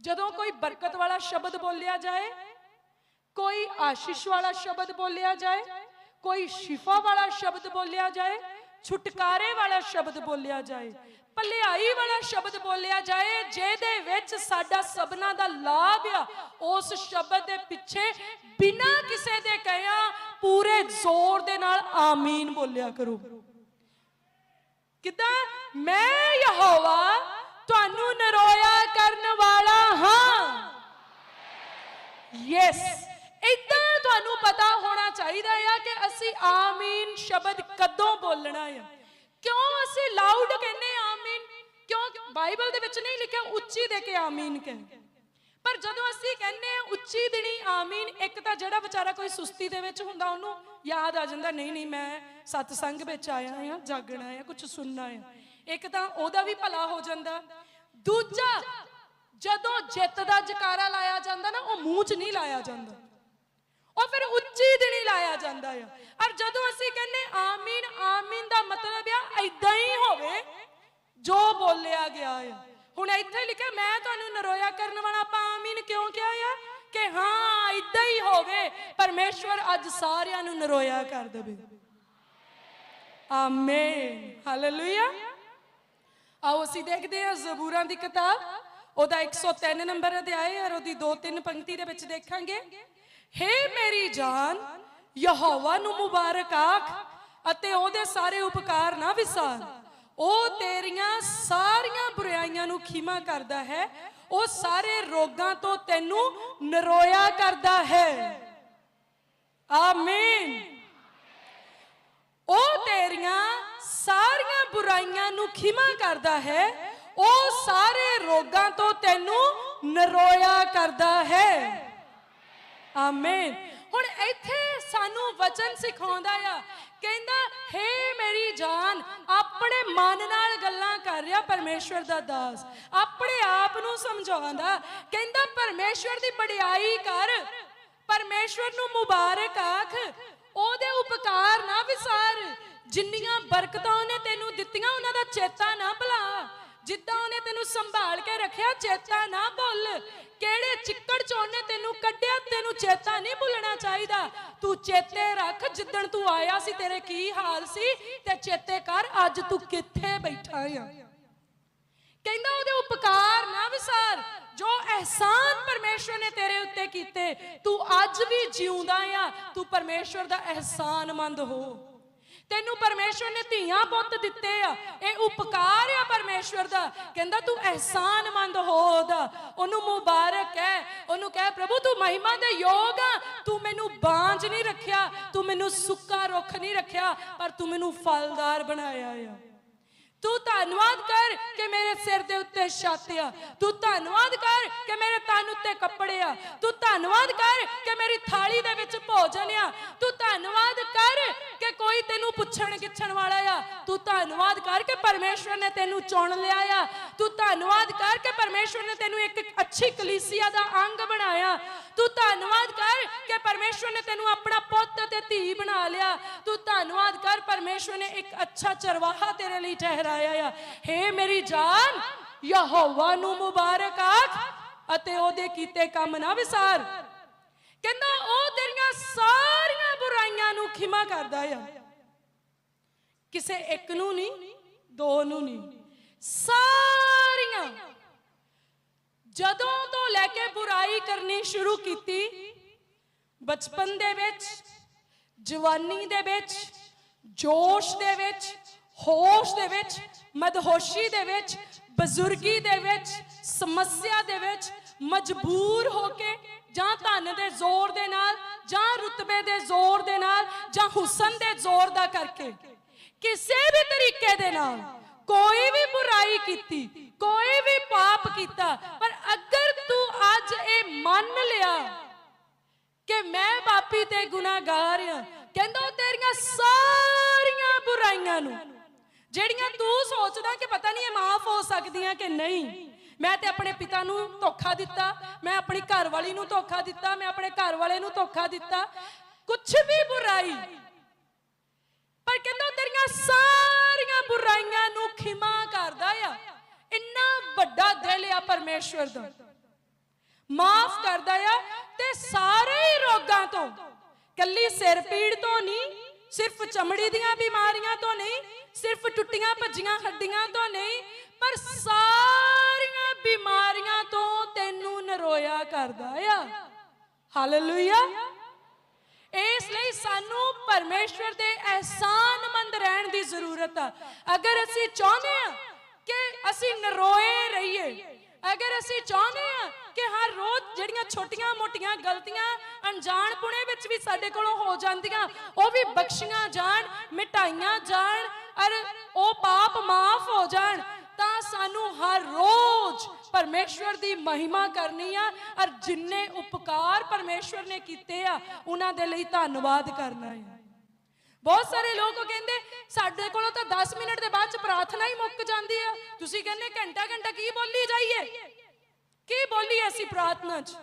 ਜਦੋਂ ਕੋਈ ਬਰਕਤ ਵਾਲਾ ਸ਼ਬਦ ਬੋਲਿਆ ਜਾਏ, ਕੋਈ ਆਸ਼ੀਸ਼ ਵਾਲਾ ਸ਼ਬਦ ਬੋਲਿਆ ਜਾਏ, ਕੋਈ ਸ਼ਿਫਾ ਵਾਲਾ ਸ਼ਬਦ ਬੋਲਿਆ ਜਾਏ, ਛੁਟਕਾਰੇ ਵਾਲਾ ਸ਼ਬਦ ਬੋਲਿਆ ਜਾਏ, ਭਲਾਈ ਵਾਲਾ ਸ਼ਬਦ ਬੋਲਿਆ ਜਾਏ, ਜਿਹਦੇ ਵਿੱਚ ਸਾਡਾ ਸਬਨਾ ਦਾ ਲਾਭ ਆ, ਉਸ ਸ਼ਬਦ ਦੇ ਪਿੱਛੇ ਬਿਨਾਂ ਕਿਸੇ ਦੇ ਕਹਿਆ ਪੂਰੇ ਜ਼ੋਰ ਦੇ ਨਾਲ ਆਮੀਨ ਬੋਲਿਆ ਕਰੋ। ਕਿਦਾਂ? ਮੈਂ ਯਹੋਵਾ ਤੁਹਾਨੂੰ ਨਰੋਇਆ ਕਰਨ ਵਾਲਾ ਹਾਂ। ਯੈਸ ਇਦਾਂ ਤੁਹਾਨੂੰ ਪਤਾ ਹੋਣਾ ਚਾਹੀਦਾ ਆ ਕਿ ਅਸੀਂ ਆਮੀਨ ਸ਼ਬਦ ਕਦੋਂ ਬੋਲਣਾ ਆ। ਕਿਉਂ ਅਸੀਂ ਲਾਊਡ ਕਹਿੰਦੇ ਆਮੀਨ? ਕਿਉਂ ਬਾਈਬਲ ਦੇ ਵਿੱਚ ਨਹੀਂ ਲਿਖਿਆ, ਉੱਚੀ ਦੇ ਕੇ ਆਮੀਨ ਕਹਿੰਦੇ। ਪਰ ਜਦੋਂ ਅਸੀਂ ਕਹਿੰਦੇ ਆ ਉੱਚੀ ਦਿਨੀ ਆਮੀਨ, ਇੱਕ ਤਾਂ ਜਿਹੜਾ ਵਿਚਾਰਾ ਕੋਈ ਸੁਸਤੀ ਦੇ ਵਿੱਚ ਹੁੰਦਾ, ਉਹਨੂੰ ਯਾਦ ਆ ਜਾਂਦਾ, ਨਹੀਂ ਨਹੀਂ, ਮੈਂ ਸਤਸੰਗ ਵਿੱਚ ਆਇਆ ਆ ਜਾਗਣਾ ਆ ਕੁਝ ਸੁਣਨਾ ਆ ਇੱਕ ਤਾਂ ਉਹਦਾ ਵੀ ਭਲਾ ਹੋ ਜਾਂਦਾ। ਦੂਜਾ, ਜਦੋਂ ਜਿੱਤ ਦਾ ਜਕਾਰਾ ਲਾਇਆ ਜਾਂਦਾ ਨਾ, ਉਹ ਮੂੰਹ 'ਚ ਨਹੀਂ ਲਾਇਆ ਜਾਂਦਾ। ਉਹ ਫਿਰ ਉੱਚੀ ਦਿਨੀ ਲਾਇਆ ਜਾਂਦਾ ਆ। ਔਰ ਜਦੋਂ ਅਸੀਂ ਕਹਿੰਦੇ ਆਮੀਨ ਆਮੀਨ ਦਾ ਮਤਲਬ ਆ ਐਦਾਂ ਹੀ ਹੋਵੇ, ਜੋ ਬੋਲਿਆ ਗਿਆ ਆ। ਹੁਣ ਇੱਥੇ ਲਿਖਿਆ, ਮੈਂ ਤੁਹਾਨੂੰ ਨਰੋਇਆ ਕਰਨ ਵਾਲਾ ਆਪਾਂ ਆਮੀਨ ਕਿਉਂ ਕਿਹਾ ਆ? ਕਿ ਹਾਂ ਐਦਾਂ ਹੀ ਹੋਵੇ, ਪਰਮੇਸ਼ਵਰ ਅੱਜ ਸਾਰਿਆਂ ਨੂੰ ਨਰੋਇਆ ਕਰ ਦੇਵੇ। ਆਮੇਨ ਹਾਲੇਲੂਇਆ ਆਓ, ਅਸੀਂ ਦੇਖਦੇ ਹਾਂ ਜ਼ਬੂਰਾਂ ਦੀ ਕਿਤਾਬ। ਉਹਦਾ 103 ਨੰਬਰ ਅਧਿਆਇ ਔਰ ਉਹਦੀ 2-3 ਪੰਕਤੀ ਦੇ ਵਿੱਚ ਦੇਖਾਂਗੇ। ਹੇ ਮੇਰੀ ਜਾਨ, ਯਹੋਵਾ ਨੂੰ ਮੁਬਾਰਕ ਆਖ ਅਤੇ ਉਹਦੇ ਸਾਰੇ ਉਪਕਾਰ ਨਾ ਵਿਸਾਰ। ਉਹ ਤੇਰੀਆਂ ਸਾਰੀਆਂ ਬੁਰਾਈਆਂ ਨੂੰ ਖਿਮਾ ਕਰਦਾ ਹੈ, ਉਹ ਸਾਰੇ ਰੋਗਾਂ ਤੋਂ ਤੈਨੂੰ ਨਰੋਇਆ ਕਰਦਾ ਹੈ। ਆਮੀਨ। ਉਹ ਤੇਰੀਆਂ ਸਾਰੀਆਂ ਬੁਰਾਈਆਂ ਨੂੰ ਖਿਮਾ ਕਰਦਾ ਹੈ, ਉਹ ਸਾਰੇ ਰੋਗਾਂ ਤੋਂ ਤੈਨੂੰ ਨਰੋਇਆ ਕਰਦਾ ਹੈ। ਆਮੇਨ। ਹੁਣ ਇੱਥੇ ਸਾਨੂੰ ਵਚਨ ਸਿਖਾਉਂਦਾ ਆ ਕਹਿੰਦਾ, ਹੇ ਮੇਰੀ ਜਾਨ, ਆਪਣੇ ਮਨ ਨਾਲ ਗੱਲਾਂ ਕਰ ਰਿਹਾ ਪਰਮੇਸ਼ਵਰ ਦਾ ਦਾਸ। ਆਪਣੇ ਆਪ ਨੂੰ ਸਮਝਾਉਂਦਾ। ਕਹਿੰਦਾ, ਪਰਮੇਸ਼ਵਰ ਦੀ ਬੜਾਈ ਕਰ। ਪਰਮੇਸ਼ਵਰ ਨੂੰ ਮੁਬਾਰਕ ਆਖ। ਉਹਦੇ ਉਪਕਾਰ ਨਾ ਵਿਸਾਰ। ਜਿੰਨੀਆਂ ਬਰਕਤਾਂ ਉਹਨੇ ਤੈਨੂੰ ਦਿੱਤੀਆਂ, ਉਹਨਾਂ ਦਾ ਚੇਤਾ ਨਾ ਭੁਲਾ। ਜਿੱਦਾਂ ਉਹਨੇ ਤੈਨੂੰ ਸੰਭਾਲ ਕੇ ਰੱਖਿਆ, ਚੇਤਾ ਨਾ ਭੁੱਲ। ਕਿਹੜੇ ਚਿੱਕੜ ਚੋਂ ਉਹਨੇ ਤੈਨੂੰ ਕੱਢਿਆ, ਤੈਨੂੰ ਚੇਤਾ ਨਹੀਂ ਭੁੱਲਣਾ ਚਾਹੀਦਾ। ਤੂੰ ਚੇਤੇ ਰੱਖ, ਜਿੱਦਣ ਤੂੰ ਆਇਆ ਸੀ, ਤੇਰੇ ਕੀ ਹਾਲ ਸੀ, ਤੇ ਚੇਤੇ ਕਰ, ਅੱਜ ਤੂੰ ਕਿੱਥੇ ਬੈਠਾ ਆ। ਕਹਿੰਦਾ ਉਹਦੇ ਉਪਕਾਰ ਨਾ ਵਿਸਾਰ, ਜੋ ਅਹਿਸਾਨ ਪਰਮੇਸ਼ਵਰ ਨੇ ਤੇਰੇ ਉੱਤੇ ਕੀਤੇ, ਤੂੰ ਅੱਜ ਵੀ ਜਿਉਂਦਾ ਆ, ਤੂੰ ਪਰਮੇਸ਼ਵਰ ਦਾ ਅਹਿਸਾਨਮੰਦ ਹੋ। ਤੈਨੂੰ ਪਰਮੇਸ਼ਵਰ ਨੇ ਧੀਆਂ ਪੁੱਤ ਦਿੱਤੇ ਆ। ਇਹ ਉਪਕਾਰ ਆ ਪਰਮੇਸ਼ਵਰ ਦਾ। ਕਹਿੰਦਾ, ਤੂੰ ਅਹਿਸਾਨਮੰਦ ਹੋ ਉਹਦਾ ਉਹਨੂੰ ਮੁਬਾਰਕ ਹੈ। ਉਹਨੂੰ ਕਹਿ, ਪ੍ਰਭੂ, ਤੂੰ ਮਹਿਮਾ ਦੇ ਯੋਗ ਆ। ਤੂੰ ਮੈਨੂੰ ਬਾਂਝ ਨਹੀਂ ਰੱਖਿਆ। ਤੂੰ ਮੈਨੂੰ ਸੁੱਕਾ ਰੁੱਖ ਨਹੀਂ ਰੱਖਿਆ। ਪਰ ਤੂੰ ਮੈਨੂੰ ਫਲਦਾਰ ਬਣਾਇਆ ਆ। ਤੂੰ ਧੰਨਵਾਦ ਕਰ ਕਿ ਮੇਰੇ ਸਿਰ ਦੇ ਉੱਤੇ ਛੱਤ ਆ। ਤੂੰ ਧੰਨਵਾਦ ਕਰ ਕਿ ਮੇਰੇ ਤਨ ਉੱਤੇ ਕੱਪੜੇ ਆ। ਤੂੰ ਧੰਨਵਾਦ ਕਰ ਕਿ ਮੇਰੀ ਥਾਲੀ ਦੇ ਵਿੱਚ ਭੋਜਨ ਆ। ਤੂੰ ਧੰਨਵਾਦ ਕਰ ਕਿ ਕੋਈ ਤੈਨੂੰ ਪੁੱਛਣ ਗਿੱਛਣ ਵਾਲਾ ਆ। ਤੂੰ ਧੰਨਵਾਦ ਕਰ ਕਿ ਪਰਮੇਸ਼ਵਰ ਨੇ ਤੈਨੂੰ ਚੁਣ ਲਿਆ ਆ। ਤੂੰ ਧੰਨਵਾਦ ਕਰ ਕਿ ਪਰਮੇਸ਼ਵਰ ਨੇ ਤੈਨੂੰ ਇੱਕ ਅੱਛੀ ਕਲੀਸਿਆ ਦਾ ਅੰਗ ਬਣਾਇਆ। ਤੂੰ ਧੰਨਵਾਦ ਕਰ ਕਿ ਪਰਮੇਸ਼ਵਰ ਨੇ ਤੈਨੂੰ ਆਪਣਾ ਪੁੱਤ ਤੇ ਧੀ ਬਣਾ ਲਿਆ। ਤੂੰ ਧੰਨਵਾਦ ਕਰ, ਪਰਮੇਸ਼ਵਰ ਨੇ ਇੱਕ ਅੱਛਾ ਚਰਵਾਹਾ ਤੇਰੇ ਲਈ ਠਹਿਰਾਇਆ ਆ। ਹੇ ਮੇਰੀ ਜਾਨ, ਯਹੋਵਾ ਨੂੰ ਮੁਬਾਰਕ ਆਖ ਅਤੇ ਉਹਦੇ ਕੀਤੇ ਕੰਮ ਨਾ ਵਿਸਾਰ। ਕਹਿੰਦਾ, ਉਹ ਤੇਰੀਆਂ ਸਾਰੀਆਂ ਬੁਰਾਈਆਂ ਨੂੰ ਖਿਮਾ ਕਰਦਾ ਆ। ਕਿਸੇ ਇੱਕ ਨੂੰ ਨਹੀਂ, ਦੋ ਨੂੰ ਨਹੀਂ। ਸਾਰੀਆਂ ਜਦੋਂ ਤੋਂ ਲੈ ਕੇ ਬੁਰਾਈ ਕਰਨੀ ਸ਼ੁਰੂ ਕੀਤੀ, ਬਚਪਨ ਦੇ ਵਿੱਚ, ਜਵਾਨੀ ਦੇ ਵਿੱਚ, ਜੋਸ਼ ਦੇ ਵਿੱਚ, ਹੋਸ਼ ਦੇ ਵਿੱਚ, ਮਦਹੋਸ਼ੀ ਦੇ ਵਿੱਚ, ਬਜ਼ੁਰਗੀ ਦੇ ਵਿੱਚ, ਸਮੱਸਿਆ ਦੇ ਵਿੱਚ, ਮਜਬੂਰ ਹੋ ਕੇ ਜਾਂ ਧਨ ਦੇ ਜ਼ੋਰ ਦੇ ਨਾਲ, ਜਾਂ ਰੁਤਬੇ ਦੇ ਜ਼ੋਰ ਦੇ ਨਾਲ, ਜਾਂ ਹੁਸਨ ਦੇ ਜ਼ੋਰ ਦਾ ਕਰਕੇ, ਕਿਸੇ ਵੀ ਤਰੀਕੇ ਦੇ ਨਾਲ ਕੋਈ ਵੀ ਬੁਰਾਈ ਕੀਤੀ, ਕੋਈ ਵੀ ਪਾਪ ਕੀਤਾ, ਪਰ ਅਗਰ ਤੂੰ ਅੱਜ ਇਹ ਮੰਨ ਲਿਆ ਕਿ ਮੈਂ ਪਾਪੀ ਤੇ ਗੁਨਾਹਗਾਰ ਆ ਕਹਿੰਦਾ ਤੇਰੀਆਂ ਸਾਰੀਆਂ ਬੁਰਾਈਆਂ ਨੂੰ, ਜਿਹੜੀਆਂ ਤੂੰ ਸੋਚਦਾ ਕਿ ਪਤਾ ਨਹੀਂ ਇਹ ਮਾਫ ਹੋ ਸਕਦੀਆਂ ਕਿ ਨਹੀਂ, ਮੈਂ ਤੇ ਆਪਣੇ ਪਿਤਾ ਨੂੰ ਧੋਖਾ ਦਿੱਤਾ, ਮੈਂ ਆਪਣੀ ਘਰ ਵਾਲੀ ਨੂੰ ਧੋਖਾ ਦਿੱਤਾ, ਮੈਂ ਆਪਣੇ ਘਰ ਵਾਲੇ ਨੂੰ ਧੋਖਾ ਦਿੱਤਾ ਕੁਝ ਵੀ ਬੁਰਾਈ ਪਰ ਕਹਿੰਦਾ ਤੇਰੀਆਂ ਸਾਰੀਆਂ ਬੁਰਾਈਆਂ ਨੂੰ ਖਿਮਾ ਕਰਦਾ ਆ। ਇੰਨਾ ਵੱਡਾ ਦਿਲ ਆ ਪਰਮੇਸ਼ਵਰ ਦਾ। ਮਾਫ ਕਰਦਾ ਆ ਤੇ ਸਾਰੇ ਹੀ ਰੋਗਾਂ ਤੋਂ, ਕੱਲੀ ਸਿਰ ਪੀੜ ਤੋਂ ਨਹੀਂ, ਸਿਰਫ ਚਮੜੀ ਦੀਆਂ ਬਿਮਾਰੀਆਂ ਤੋਂ ਨਹੀਂ, ਸਿਰਫ ਟੁੱਟੀਆਂ ਭੱਜੀਆਂ ਹੱਡੀਆਂ ਤੋਂ ਨਹੀਂ, ਪਰ ਸਾਰੀਆਂ ਬਿਮਾਰੀਆਂ ਤੋਂ ਤੈਨੂੰ ਨਰੋਇਆ ਕਰਦਾ ਆ। ਹਾਲੇਲੂਇਆ ਇਸ ਲਈ ਸਾਨੂੰ ਪਰਮੇਸ਼ਵਰ ਦੇ ਅਹਿਸਾਨਮੰਦ ਰਹਿਣ ਦੀ ਜ਼ਰੂਰਤ ਆ। ਅਗਰ ਅਸੀਂ ਚਾਹੁੰਦੇ ਆ ਕਿ ਅਸੀਂ ਨਰੋਏ ਰਹੀਏ, ਅਗਰ ਅਸੀਂ ਚਾਹੁੰਦੇ ਆ ਕਿ ਹਰ ਰੋਜ਼ ਜਿਹੜੀਆਂ ਛੋਟੀਆਂ-ਮੋਟੀਆਂ ਗਲਤੀਆਂ ਅਣਜਾਣ ਪੁਣੇ ਵਿੱਚ ਵੀ ਸਾਡੇ ਕੋਲੋਂ ਹੋ ਜਾਂਦੀਆਂ, ਉਹ ਵੀ ਬਖਸ਼ੀਆਂ ਜਾਣ, ਮਿਟਾਈਆਂ ਜਾਣ ਔਰ ਉਹ ਪਾਪ ਮਾਫ ਹੋ ਜਾਣ ਤਾਂ ਸਾਨੂੰ ਹਰ ਰੋਜ਼ ਪਰਮੇਸ਼ਵਰ ਦੀ ਮਹਿਮਾ ਕਰਨੀ ਆ ਔਰ ਜਿੰਨੇ ਉਪਕਾਰ ਪਰਮੇਸ਼ਵਰ ਨੇ ਕੀਤੇ ਆ, ਉਹਨਾਂ ਦੇ ਲਈ ਧੰਨਵਾਦ ਕਰਨਾ ਹੈ। ਬਹੁਤ ਸਾਰੇ ਲੋਕ ਕਹਿੰਦੇ, ਸਾਡੇ ਕੋਲੋਂ ਤਾਂ 10 ਮਿੰਟ ਦੇ ਬਾਅਦ ਚ ਪ੍ਰਾਰਥਨਾ ਹੀ ਮੁੱਕ ਜਾਂਦੀ ਆ। ਤੁਸੀਂ ਕਹਿੰਦੇ, ਘੰਟਾ ਘੰਟਾ ਕੀ ਬੋਲੀ ਜਾਈਏ? ਕੀ ਬੋਲੀ ਅਸੀਂ ਪ੍ਰਾਰਥਨਾ ਚ?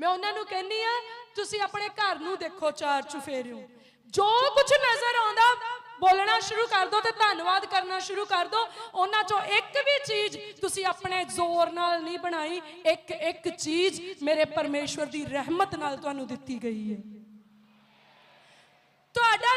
ਮੈਂ ਉਹਨਾਂ ਨੂੰ ਕਹਿੰਦੀ ਆ, ਤੁਸੀਂ ਆਪਣੇ ਘਰ ਨੂੰ ਦੇਖੋ ਚਾਰ ਚੁਫੇਰਿਓ। ਜੋ ਕੁਝ ਨਜ਼ਰ ਆਉਂਦਾ ਬੋਲਣਾ ਸ਼ੁਰੂ ਕਰ ਦੋ ਤੇ ਧੰਨਵਾਦ ਕਰਨਾ ਸ਼ੁਰੂ ਕਰ ਦੋ। ਉਹਨਾਂ ਚੋਂ ਇੱਕ ਵੀ ਚੀਜ਼ ਤੁਸੀਂ ਆਪਣੇ ਜ਼ੋਰ ਨਾਲ ਨਹੀਂ ਬਣਾਈ। ਇੱਕ ਇੱਕ ਚੀਜ਼ ਮੇਰੇ ਪਰਮੇਸ਼ਵਰ ਦੀ ਰਹਿਮਤ ਨਾਲ ਤੁਹਾਨੂੰ ਦਿੱਤੀ ਗਈ ਹੈ। ਤੁਹਾਡਾ